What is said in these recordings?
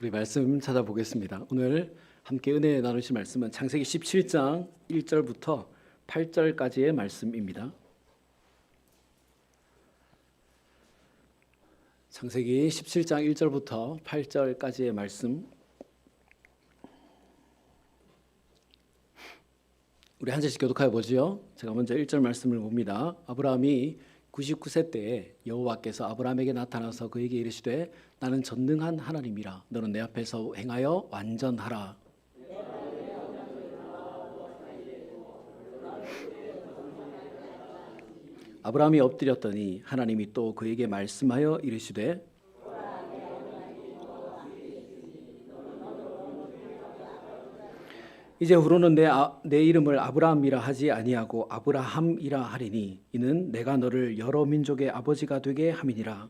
우리 말씀 찾아보겠습니다. 오늘 함께 은혜 나누실 말씀은 창세기 17장 1절부터 8절까지의 말씀입니다. 창세기 17장 1절부터 8절까지의 말씀 우리 한 절씩 교독하여 보지요. 제가 먼저 1절 말씀을 봅니다. 아브라함이 99세 때에 여호와께서 아브라함에게 나타나서 그에게 이르시되 나는 전능한 하나님이라 너는 내 앞에서 행하여 완전하라. 아브라함이 엎드렸더니 하나님이 또 그에게 말씀하여 이르시되 이제 후로는 내, 아, 내 이름을 아브라함이라 하지 아니하고 아브라함이라 하리니 이는 내가 너를 여러 민족의 아버지가 되게 함이니라.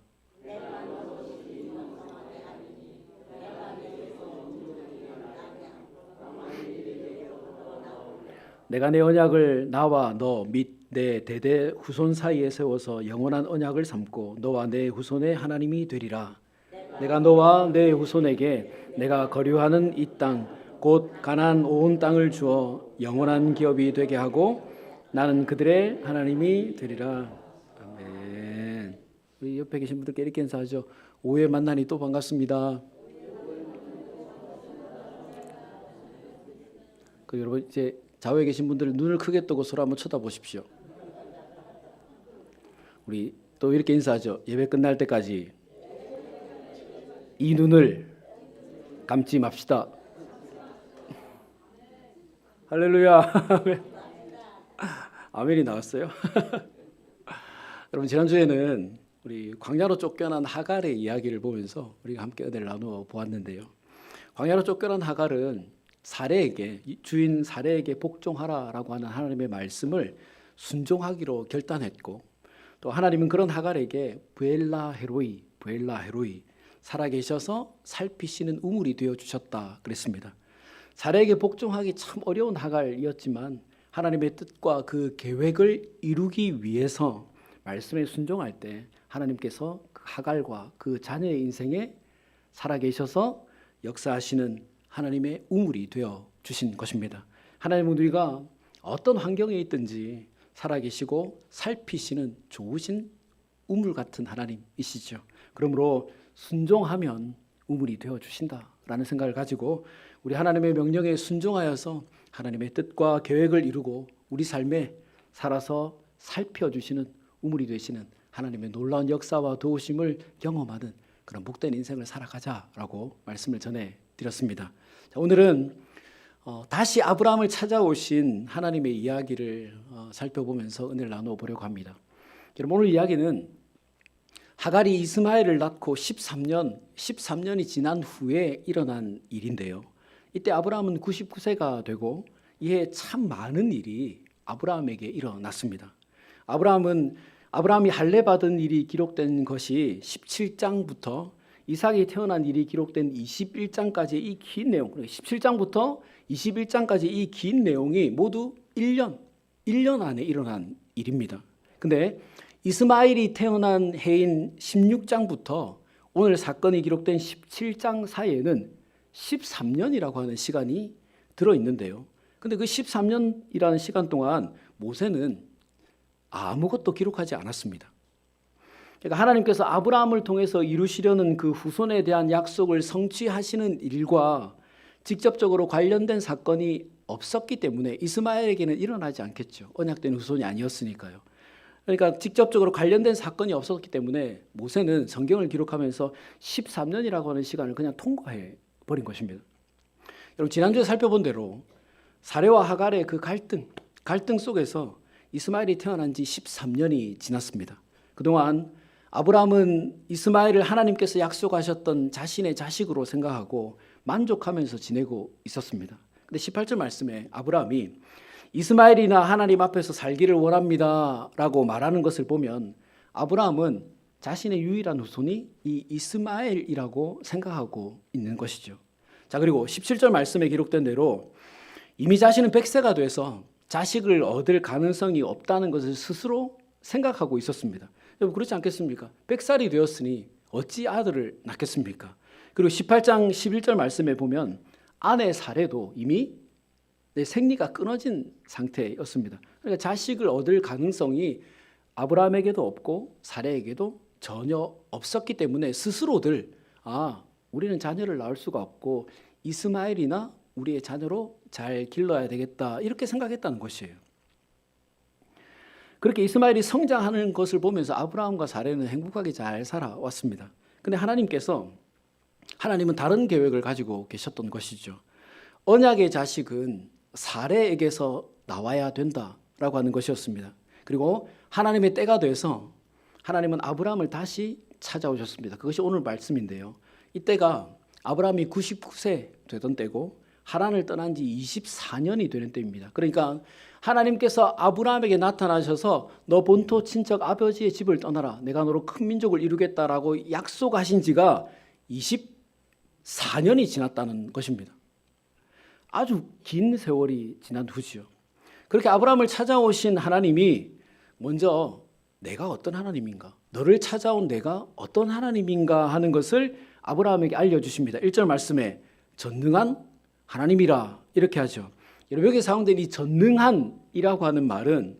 내가 내 언약을 나와 너 및 내 대대 후손 사이에 세워서 영원한 언약을 삼고 너와 내 후손의 하나님이 되리라. 내가 너와 내 후손에게 내가 거류하는 이 땅 곧 가나안 온 땅을 주어 영원한 기업이 되게 하고 나는 그들의 하나님이 되리라. 아멘. 우리 옆에 계신 분들께 이렇게 인사하죠. 오후에 만나니 또 반갑습니다. 그 여러분 이제 좌우에 계신 분들 눈을 크게 뜨고 서로 한번 쳐다보십시오. 우리 또 이렇게 인사하죠. 예배 끝날 때까지 이 눈을 감지 맙시다. 할렐루야. 아멘이 나왔어요. 여러분 지난주에는 우리 광야로 쫓겨난 하갈의 이야기를 보면서 우리가 함께 은혜를 나누어 보았는데요. 광야로 쫓겨난 하갈은 사례에게 주인 사례에게 복종하라라고 하는 하나님의 말씀을 순종하기로 결단했고 또 하나님은 그런 하갈에게 부엘라 헤로이 부엘라 헤로이 살아계셔서 살피시는 우물이 되어 주셨다 그랬습니다. 사례에게 복종하기 참 어려운 하갈이었지만 하나님의 뜻과 그 계획을 이루기 위해서 말씀에 순종할 때 하나님께서 그 하갈과 그 자녀의 인생에 살아계셔서 역사하시는 하나님의 우물이 되어 주신 것입니다. 하나님은 우리가 어떤 환경에 있든지 살아계시고 살피시는 좋으신 우물 같은 하나님이시죠. 그러므로 순종하면 우물이 되어 주신다라는 생각을 가지고 우리 하나님의 명령에 순종하여서 하나님의 뜻과 계획을 이루고 우리 삶에 살아서 살펴 주시는 우물이 되시는 하나님의 놀라운 역사와 도우심을 경험하는 그런 복된 인생을 살아가자라고 말씀을 전해 드렸습니다. 자, 오늘은 어, 다시 아브라함을 찾아오신 하나님의 이야기를 어, 살펴보면서 은혜를 나누어 보려고 합니다. 여러분 오늘 이야기는 하갈이 이스마엘을 낳고 13년 13년이 지난 후에 일어난 일인데요. 이때 아브라함은 99세가 되고 이에 참 많은 일이 아브라함에게 일어났습니다. 아브라함은 아브라함이 할례 받은 일이 기록된 것이 17장부터 이삭이 태어난 일이 기록된 21장까지 이 긴 내용, 17장부터 21장까지 이 긴 내용이 모두 1년, 1년 안에 일어난 일입니다. 근데 이스마일이 태어난 해인 16장부터 오늘 사건이 기록된 17장 사이에는 13년이라고 하는 시간이 들어 있는데요. 근데 그 13년이라는 시간 동안 모세는 아무것도 기록하지 않았습니다. 그러니까 하나님께서 아브라함을 통해서 이루시려는 그 후손에 대한 약속을 성취하시는 일과 직접적으로 관련된 사건이 없었기 때문에 이스마엘에게는 일어나지 않겠죠. 언약된 후손이 아니었으니까요. 그러니까 직접적으로 관련된 사건이 없었기 때문에 모세는 성경을 기록하면서 13년이라고 하는 시간을 그냥 통과해 버린 것입니다. 여러분 지난주에 살펴본 대로 사례와 하갈의 그 갈등, 갈등 속에서 이스마엘이 태어난 지 13년이 지났습니다. 그동안 아브라함은 이스마엘을 하나님께서 약속하셨던 자신의 자식으로 생각하고 만족하면서 지내고 있었습니다. 근데 18절 말씀에 아브라함이 이스마엘이나 하나님 앞에서 살기를 원합니다 라고 말하는 것을 보면 아브라함은 자신의 유일한 후손이 이 이스마엘이라고 생각하고 있는 것이죠. 자, 그리고 17절 말씀에 기록된 대로 이미 자신은 100세가 돼서 자식을 얻을 가능성이 없다는 것을 스스로 생각하고 있었습니다. 여러분 그렇지 않겠습니까? 100살이 되었으니 어찌 아들을 낳겠습니까? 그리고 18장 11절 말씀에 보면 아내 사례도 이미 내 생리가 끊어진 상태였습니다. 그러니까 자식을 얻을 가능성이 아브라함에게도 없고 사례에게도 전혀 없었기 때문에 스스로들 아 우리는 자녀를 낳을 수가 없고 이스마엘이나 우리의 자녀로 잘 길러야 되겠다 이렇게 생각했다는 것이에요. 그렇게 이스마엘이 성장하는 것을 보면서 아브라함과 사례는 행복하게 잘 살아왔습니다. 근데 하나님께서 하나님은 다른 계획을 가지고 계셨던 것이죠. 언약의 자식은 사례에게서 나와야 된다라고 하는 것이었습니다. 그리고 하나님의 때가 돼서 하나님은 아브라함을 다시 찾아오셨습니다. 그것이 오늘 말씀인데요. 이때가 아브라함이 99세 되던 때고 하란을 떠난 지 24년이 되는 때입니다. 그러니까 하나님께서 아브라함에게 나타나셔서 너 본토 친척 아버지의 집을 떠나라. 내가 너로 큰 민족을 이루겠다라고 약속하신 지가 24년이 지났다는 것입니다. 아주 긴 세월이 지난 후지요. 그렇게 아브라함을 찾아오신 하나님이 먼저 내가 어떤 하나님인가? 너를 찾아온 내가 어떤 하나님인가 하는 것을 아브라함에게 알려주십니다. 1절 말씀에 전능한 하나님이라 이렇게 하죠. 여러분 여기 사용된 이 전능한이라고 하는 말은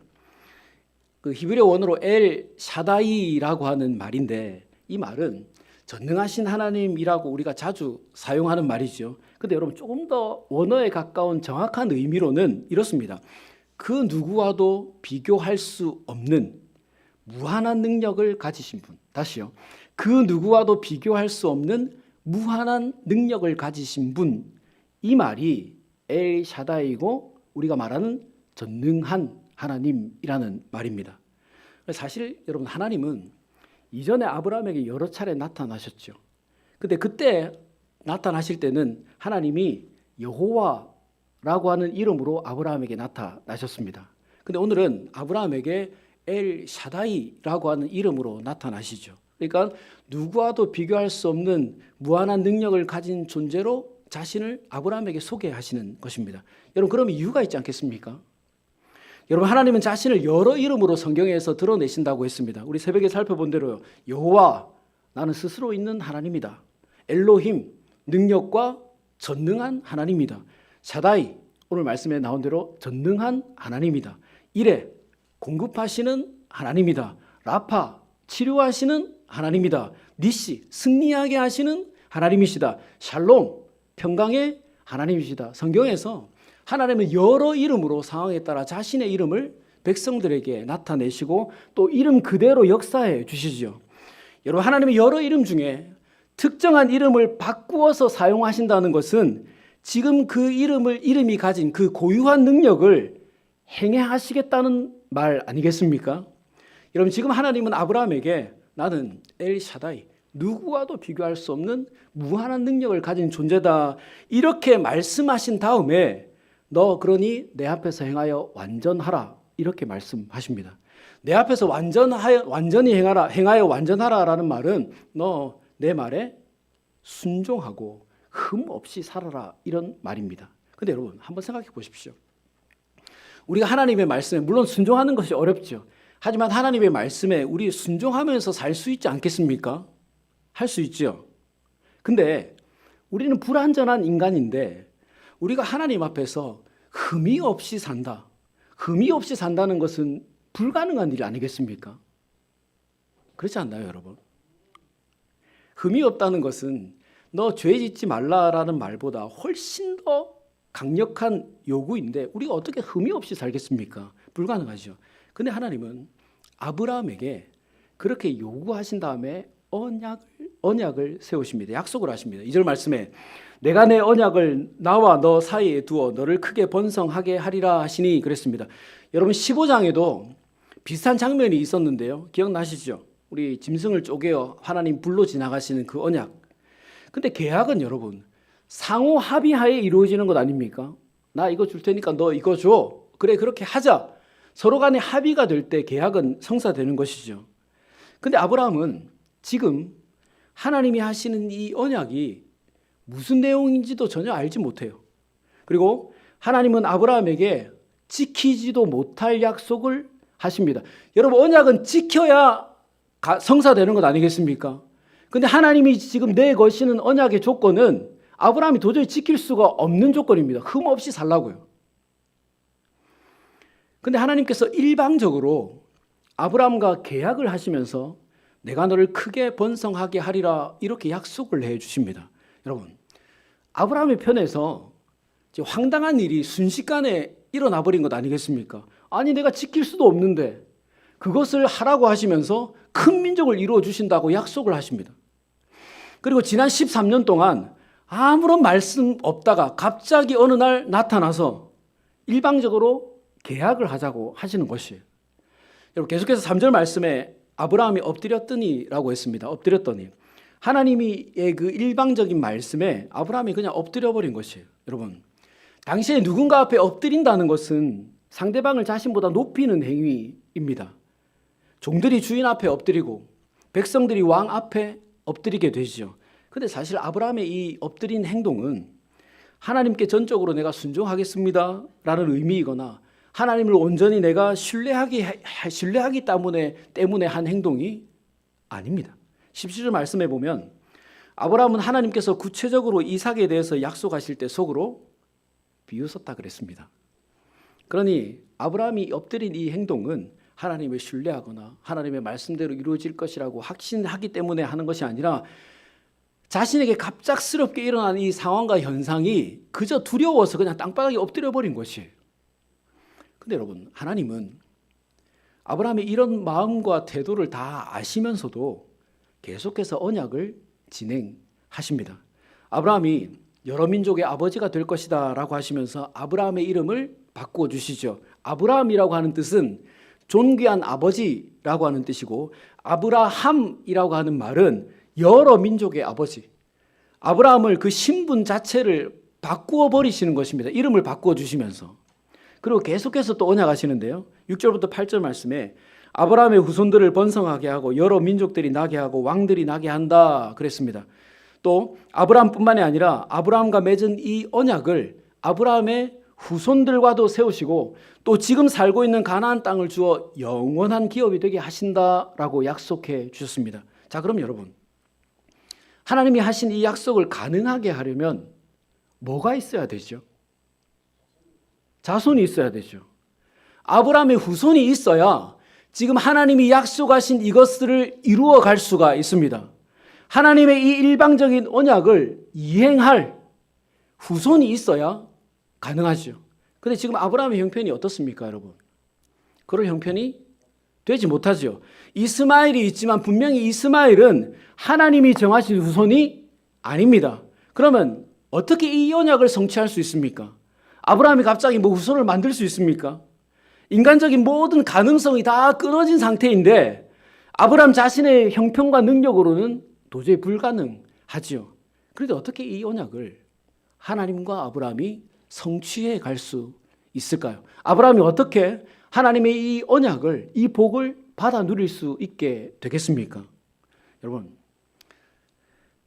그 히브리어 원어로 엘 샤다이라고 하는 말인데 이 말은 전능하신 하나님이라고 우리가 자주 사용하는 말이죠. 근데 여러분 조금 더 원어에 가까운 정확한 의미로는 이렇습니다. 그 누구와도 비교할 수 없는 무한한 능력을 가지신 분. 다시요. 그 누구와도 비교할 수 없는 무한한 능력을 가지신 분. 이 말이 엘 샤다이고 우리가 말하는 전능한 하나님이라는 말입니다. 사실 여러분 하나님은 이전에 아브라함에게 여러 차례 나타나셨죠. 근데 그때 나타나실 때는 하나님이 여호와라고 하는 이름으로 아브라함에게 나타나셨습니다. 근데 오늘은 아브라함에게 엘 샤다이라고 하는 이름으로 나타나시죠. 그러니까 누구와도 비교할 수 없는 무한한 능력을 가진 존재로 자신을 아브라함에게 소개하시는 것입니다. 여러분 그럼 이유가 있지 않겠습니까? 여러분 하나님은 자신을 여러 이름으로 성경에서 드러내신다고 했습니다. 우리 새벽에 살펴본 대로 여호와 나는 스스로 있는 하나님이다. 엘로힘 능력과 전능한 하나님이다. 샤다이 오늘 말씀에 나온 대로 전능한 하나님이다. 이레 공급하시는 하나님이다. 라파 치료하시는 하나님이다. 니시 승리하게 하시는 하나님이시다. 샬롬 평강의 하나님이시다. 성경에서 하나님은 여러 이름으로 상황에 따라 자신의 이름을 백성들에게 나타내시고 또 이름 그대로 역사해 주시죠. 여러분 하나님의 여러 이름 중에 특정한 이름을 바꾸어서 사용하신다는 것은 지금 그 이름을 이름이 가진 그 고유한 능력을 행해하시겠다는 말 아니겠습니까? 여러분 지금 하나님은 아브라함에게 나는 엘 샤다이 누구와도 비교할 수 없는 무한한 능력을 가진 존재다 이렇게 말씀하신 다음에 너 그러니 내 앞에서 행하여 완전하라 이렇게 말씀하십니다. 내 앞에서 완전하여 완전히 행하라 행하여 완전하라라는 말은 너 내 말에 순종하고 흠 없이 살아라 이런 말입니다. 근데 여러분 한번 생각해 보십시오. 우리가 하나님의 말씀에 물론 순종하는 것이 어렵죠. 하지만 하나님의 말씀에 우리 순종하면서 살 수 있지 않겠습니까? 할 수 있죠. 근데 우리는 불완전한 인간인데 우리가 하나님 앞에서 흠이 없이 산다. 흠이 없이 산다는 것은 불가능한 일 아니겠습니까? 그렇지 않나요, 여러분? 흠이 없다는 것은 너 죄 짓지 말라라는 말보다 훨씬 더 강력한 요구인데 우리가 어떻게 흠이 없이 살겠습니까? 불가능하죠. 근데 하나님은 아브라함에게 그렇게 요구하신 다음에 언약을 언약을 세우십니다. 약속을 하십니다. 이 절 말씀에 내가 내 언약을 나와 너 사이에 두어 너를 크게 번성하게 하리라 하시니 그랬습니다. 여러분 15장에도 비슷한 장면이 있었는데요. 기억나시죠? 우리 짐승을 쪼개어 하나님 불로 지나가시는 그 언약. 근데 계약은 여러분 상호 합의하에 이루어지는 것 아닙니까? 나 이거 줄 테니까 너 이거 줘. 그래 그렇게 하자. 서로 간에 합의가 될 때 계약은 성사되는 것이죠. 근데 아브라함은 지금 하나님이 하시는 이 언약이 무슨 내용인지도 전혀 알지 못해요. 그리고 하나님은 아브라함에게 지키지도 못할 약속을 하십니다. 여러분 언약은 지켜야 성사되는 것 아니겠습니까? 근데 하나님이 지금 내 것이는 언약의 조건은 아브라함이 도저히 지킬 수가 없는 조건입니다. 흠 없이 살라고요. 근데 하나님께서 일방적으로 아브라함과 계약을 하시면서 내가 너를 크게 번성하게 하리라 이렇게 약속을 해 주십니다. 여러분, 아브라함의 편에서 황당한 일이 순식간에 일어나 버린 것 아니겠습니까? 아니 내가 지킬 수도 없는데 그것을 하라고 하시면서 큰 민족을 이루어 주신다고 약속을 하십니다. 그리고 지난 13년 동안 아무런 말씀 없다가 갑자기 어느 날 나타나서 일방적으로 계약을 하자고 하시는 것이에요. 여러분 계속해서 3절 말씀에 아브라함이 엎드렸더니라고 했습니다. 엎드렸더니 하나님의 그 일방적인 말씀에 아브라함이 그냥 엎드려 버린 것이에요. 여러분 당시에 누군가 앞에 엎드린다는 것은 상대방을 자신보다 높이는 행위입니다. 종들이 주인 앞에 엎드리고 백성들이 왕 앞에 엎드리게 되죠. 근데 사실 아브라함의 이 엎드린 행동은 하나님께 전적으로 내가 순종하겠습니다. 라는 의미이거나 하나님을 온전히 내가 신뢰하기, 신뢰하기 때문에, 때문에 한 행동이 아닙니다. 17절 말씀해 보면 아브라함은 하나님께서 구체적으로 이삭에 대해서 약속하실 때 속으로 비웃었다 그랬습니다. 그러니 아브라함이 엎드린 이 행동은 하나님을 신뢰하거나 하나님의 말씀대로 이루어질 것이라고 확신하기 때문에 하는 것이 아니라 자신에게 갑작스럽게 일어난 이 상황과 현상이 그저 두려워서 그냥 땅바닥에 엎드려 버린 것이에요. 근데 여러분, 하나님은 아브라함의 이런 마음과 태도를 다 아시면서도 계속해서 언약을 진행하십니다. 아브라함이 여러 민족의 아버지가 될 것이다 라고 하시면서 아브라함의 이름을 바꾸어 주시죠. 아브라함이라고 하는 뜻은 존귀한 아버지라고 하는 뜻이고 아브라함이라고 하는 말은 여러 민족의 아버지. 아브라함을 그 신분 자체를 바꾸어 버리시는 것입니다. 이름을 바꾸어 주시면서. 그리고 계속해서 또 언약하시는데요. 6절부터 8절 말씀에 아브라함의 후손들을 번성하게 하고 여러 민족들이 나게 하고 왕들이 나게 한다 그랬습니다. 또 아브라함뿐만이 아니라 아브라함과 맺은 이 언약을 아브라함의 후손들과도 세우시고 또 지금 살고 있는 가나안 땅을 주어 영원한 기업이 되게 하신다라고 약속해 주셨습니다. 자, 그럼 여러분 하나님이 하신 이 약속을 가능하게 하려면 뭐가 있어야 되죠? 자손이 있어야 되죠. 아브라함의 후손이 있어야 지금 하나님이 약속하신 이것들을 이루어 갈 수가 있습니다. 하나님의 이 일방적인 언약을 이행할 후손이 있어야 가능하죠. 근데 지금 아브라함의 형편이 어떻습니까, 여러분? 그럴 형편이 되지 못하죠. 이스마엘이 있지만 분명히 이스마엘은 하나님이 정하신 후손이 아닙니다. 그러면 어떻게 이 언약을 성취할 수 있습니까? 아브라함이 갑자기 뭐 후손을 만들 수 있습니까? 인간적인 모든 가능성이 다 끊어진 상태인데 아브라함 자신의 형편과 능력으로는 도저히 불가능하지요. 그런데 어떻게 이 언약을 하나님과 아브라함이 성취해 갈 수 있을까요? 아브라함이 어떻게 하나님의 이 언약을 이 복을 받아 누릴 수 있게 되겠습니까? 여러분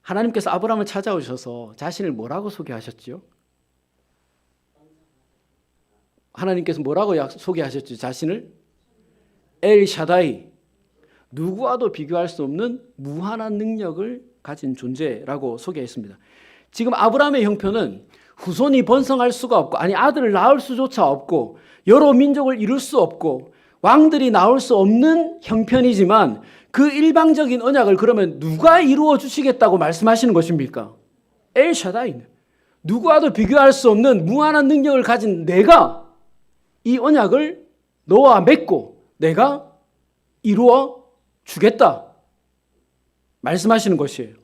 하나님께서 아브라함을 찾아오셔서 자신을 뭐라고 소개하셨죠? 하나님께서 뭐라고 소개하셨죠? 자신을 엘 샤다이 누구와도 비교할 수 없는 무한한 능력을 가진 존재라고 소개했습니다. 지금 아브라함의 형편은 후손이 번성할 수가 없고 아니 아들을 낳을 수조차 없고 여러 민족을 이룰 수 없고 왕들이 나올 수 없는 형편이지만 그 일방적인 언약을 그러면 누가 이루어 주시겠다고 말씀하시는 것입니까? 엘 샤다인 누구와도 비교할 수 없는 무한한 능력을 가진 내가 이 언약을 너와 맺고 내가 이루어 주겠다. 말씀하시는 것이에요.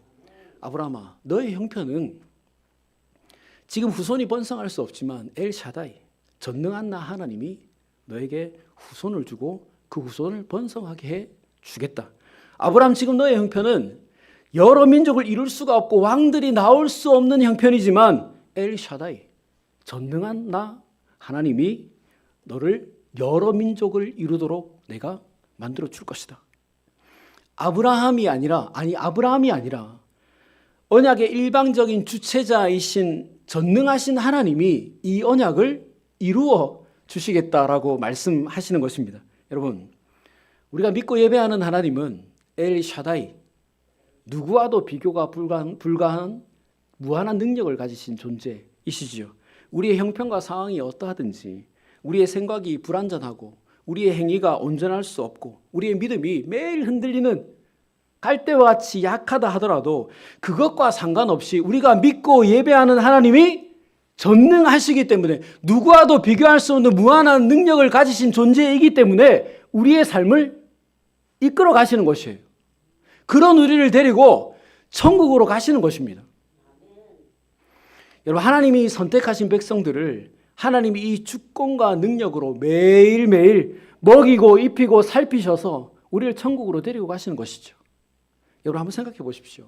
아브라함아, 너의 형편은 지금 후손이 번성할 수 없지만 엘 샤다이 전능한 나 하나님이 너에게 후손을 주고 그 후손을 번성하게 해 주겠다. 아브라함 지금 너의 형편은 여러 민족을 이룰 수가 없고 왕들이 나올 수 없는 형편이지만 엘 샤다이 전능한 나 하나님이 너를 여러 민족을 이루도록 내가 만들어 줄 것이다. 아브라함이 아니라 아니 아브라함이 아니라 언약의 일방적인 주체자이신 전능하신 하나님이 이 언약을 이루어 주시겠다라고 말씀하시는 것입니다. 여러분, 우리가 믿고 예배하는 하나님은 엘 샤다이 누구와도 비교가 불가한, 불가한 무한한 능력을 가지신 존재이시지요. 우리의 형편과 상황이 어떠하든지 우리의 생각이 불완전하고 우리의 행위가 온전할 수 없고 우리의 믿음이 매일 흔들리는 갈대와 같이 약하다 하더라도 그것과 상관없이 우리가 믿고 예배하는 하나님이 전능하시기 때문에 누구와도 비교할 수 없는 무한한 능력을 가지신 존재이기 때문에 우리의 삶을 이끌어 가시는 것이에요. 그런 우리를 데리고 천국으로 가시는 것입니다. 여러분 하나님이 선택하신 백성들을 하나님이 이 주권과 능력으로 매일매일 먹이고 입히고 살피셔서 우리를 천국으로 데리고 가시는 것이죠. 여러분 한번 생각해 보십시오.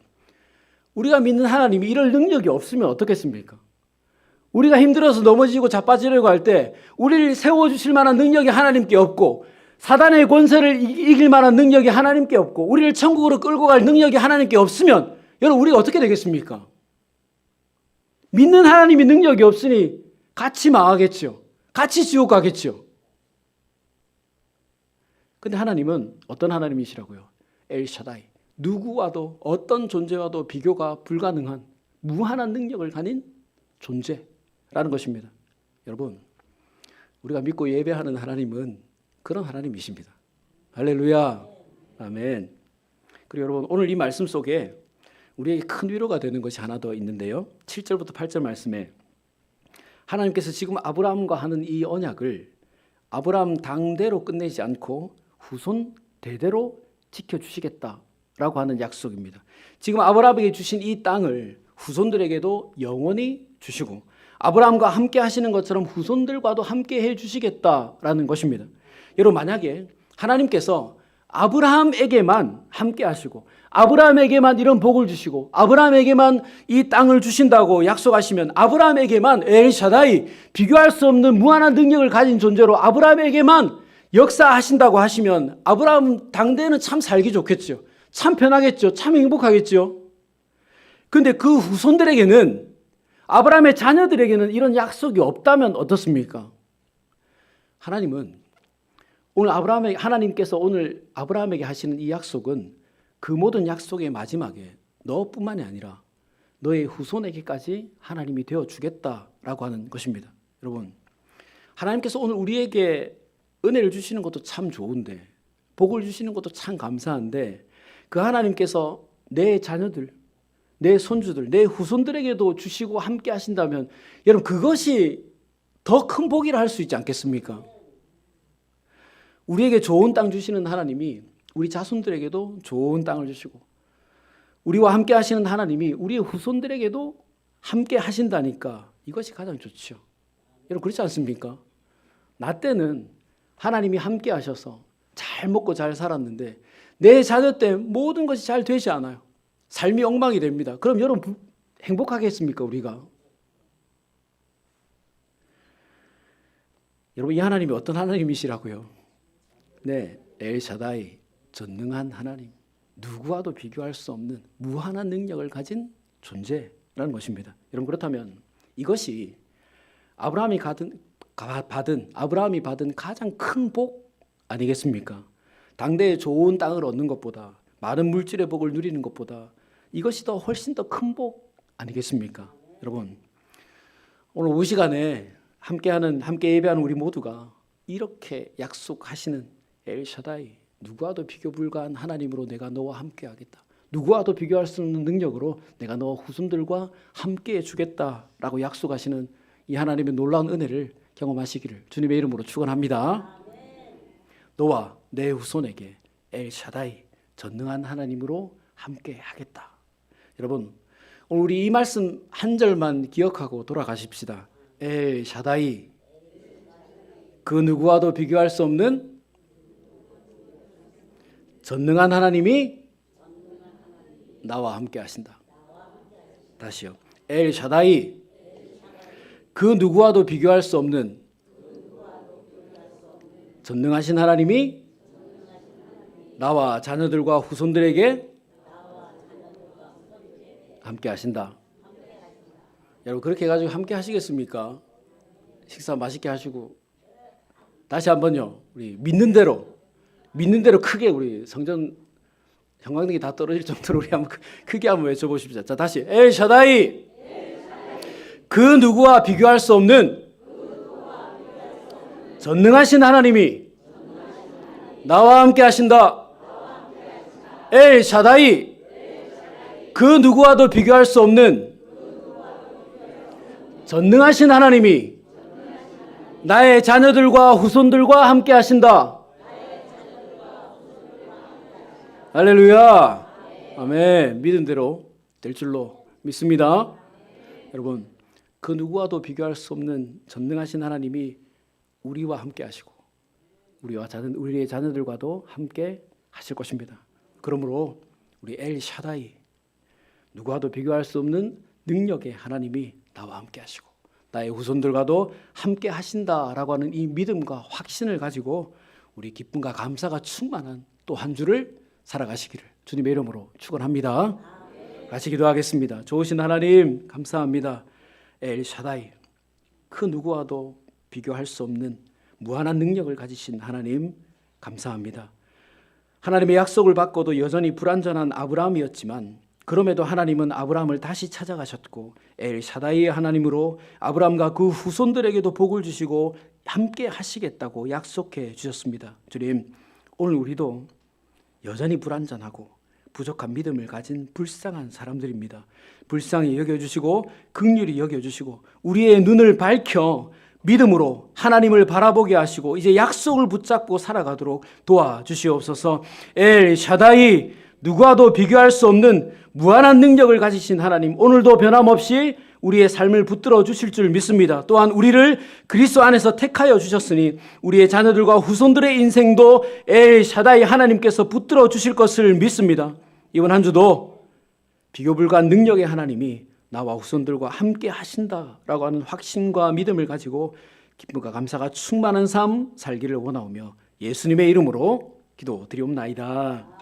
우리가 믿는 하나님이 이럴 능력이 없으면 어떻겠습니까? 우리가 힘들어서 넘어지고 자빠지려고 할 때 우리를 세워 주실 만한 능력이 하나님께 없고 사단의 권세를 이- 이길 만한 능력이 하나님께 없고 우리를 천국으로 끌고 갈 능력이 하나님께 없으면 여러분 우리가 어떻게 되겠습니까? 믿는 하나님이 능력이 없으니 같이 망하겠죠. 같이 지옥 가겠죠. 근데 하나님은 어떤 하나님이시라고요? 엘샤다이. 누구와도 어떤 존재와도 비교가 불가능한 무한한 능력을 가진 존재라는 것입니다. 여러분, 우리가 믿고 예배하는 하나님은 그런 하나님이십니다. 할렐루야. 아멘. 그리고 여러분, 오늘 이 말씀 속에 우리에게 큰 위로가 되는 것이 하나 더 있는데요. 7절부터 8절 말씀에 하나님께서 지금 아브라함과 하는 이 언약을 아브라함 당대로 끝내지 않고 후손 대대로 지켜주시겠다라고 하는 약속입니다. 지금 아브라함에게 주신 이 땅을 후손들에게도 영원히 주시고 아브라함과 함께 하시는 것처럼 후손들과도 함께 해 주시겠다라는 것입니다. 여러분 만약에 하나님께서 아브라함에게만 함께 하시고 아브라함에게만 이런 복을 주시고 아브라함에게만 이 땅을 주신다고 약속하시면 아브라함에게만 엘샤다이 비교할 수 없는 무한한 능력을 가진 존재로 아브라함에게만 역사하신다고 하시면 아브라함 당대는 참 살기 좋겠죠. 참 편하겠죠. 참 행복하겠죠. 근데 그 후손들에게는 아브라함의 자녀들에게는 이런 약속이 없다면 어떻습니까? 하나님은 오늘 아브라함에 하나님께서 오늘 아브라함에게 하시는 이 약속은 그 모든 약속의 마지막에 너뿐만이 아니라 너의 후손에게까지 하나님이 되어 주겠다라고 하는 것입니다. 여러분, 하나님께서 오늘 우리에게 은혜를 주시는 것도 참 좋은데 복을 주시는 것도 참 감사한데 그 하나님께서 내 자녀들, 내 손주들, 내 후손들에게도 주시고 함께 하신다면 여러분 그것이 더 큰 복이라 할 수 있지 않겠습니까? 우리에게 좋은 땅 주시는 하나님이 우리 자손들에게도 좋은 땅을 주시고 우리와 함께 하시는 하나님이 우리의 후손들에게도 함께 하신다니까 이것이 가장 좋죠. 여러분 그렇지 않습니까? 나 때는 하나님이 함께 하셔서 잘 먹고 잘 살았는데 내 자녀 때 모든 것이 잘 되지 않아요. 삶이 엉망이 됩니다. 그럼 여러분 부- 행복하겠습니까 우리가? 여러분 이 하나님이 어떤 하나님이시라고요? 네, 엘샤다이 전능한 하나님, 누구와도 비교할 수 없는 무한한 능력을 가진 존재라는 것입니다. 여러분 그렇다면 이것이 아브라함이 받은, 가- 받은 아브라함이 받은 가장 큰 복 아니겠습니까? 당대에 좋은 땅을 얻는 것보다 많은 물질의 복을 누리는 것보다 이것이 더 훨씬 더 큰 복 아니겠습니까? 여러분 오늘 이 시간에 함께하는 함께 예배하는 우리 모두가 이렇게 약속하시는 엘샤다이 누구와도 비교 불가한 하나님으로 내가 너와 함께 하겠다. 누구와도 비교할 수 없는 능력으로 내가 너와 후손들과 함께 해 주겠다라고 약속하시는 이 하나님의 놀라운 은혜를 경험하시기를 주님의 이름으로 축원합니다. 너와 내 후손에게 엘샤다이 전능한 하나님으로 함께 하겠다. 여러분 오늘 우리 이 말씀 한 절만 기억하고 돌아가십시다. 엘샤다이 그 누구와도 비교할 수 없는 전능한 하나님이 나와 함께 하신다. 다시요. 엘 샤다이 그 누구와도 비교할 수 없는 전능하신 하나님이 나와 자녀들과 후손들에게 함께 하신다. 여러분 그렇게 해가지고 함께 하시겠습니까? 식사 맛있게 하시고 다시 한번요. 우리 믿는 대로 믿는 대로 크게 우리 성전 형광등이 다 떨어질 정도로 우리 한번 크- 크게 한번 외쳐보십시오. 자 다시 엘 샤다이 그 누구와 비교할 수 없는 전능하신 하나님이 나와 함께 하신다. 엘 샤다이 그 누구와도 비교할 수 없는 전능하신 하나님이 나의 자녀들과 후손들과 함께 하신다. 할렐루야. 아멘. 믿음대로 될 줄로 믿습니다. 여러분, 그 누구와도 비교할 수 없는 전능하신 하나님이 우리와 함께 하시고 우리와 자녀 우리의 자녀들과도 함께 하실 것입니다. 그러므로 우리 엘 샤다이 누구와도 비교할 수 없는 능력의 하나님이 나와 함께 하시고 나의 후손들과도 함께 하신다라고 하는 이 믿음과 확신을 가지고 우리 기쁨과 감사가 충만한 또 한 주를 살아가시기를 주님의 이름으로 축원합니다. 같이 기도하겠습니다. 좋으신 하나님 감사합니다. 엘 샤다이 그 누구와도 비교할 수 없는 무한한 능력을 가지신 하나님 감사합니다. 하나님의 약속을 받고도 여전히 불완전한 아브라함이었지만 그럼에도 하나님은 아브라함을 다시 찾아가셨고 엘 샤다이의 하나님으로 아브라함과 그 후손들에게도 복을 주시고 함께 하시겠다고 약속해 주셨습니다. 주님, 오늘 우리도 여전히 불완전하고 부족한 믿음을 가진 불쌍한 사람들입니다. 불쌍히 여겨주시고 극률이 여겨주시고 우리의 눈을 밝혀 믿음으로 하나님을 바라보게 하시고 이제 약속을 붙잡고 살아가도록 도와주시옵소서. 엘 샤다이 누구와도 비교할 수 없는 무한한 능력을 가지신 하나님 오늘도 변함없이 우리의 삶을 붙들어 주실 줄 믿습니다. 또한 우리를 그리스도 안에서 택하여 주셨으니 우리의 자녀들과 후손들의 인생도 엘 샤다이 하나님께서 붙들어 주실 것을 믿습니다. 이번 한 주도 비교 불가한 능력의 하나님이 나와 후손들과 함께 하신다라고 하는 확신과 믿음을 가지고 기쁨과 감사가 충만한 삶 살기를 원하오며 예수님의 이름으로 기도드리옵나이다.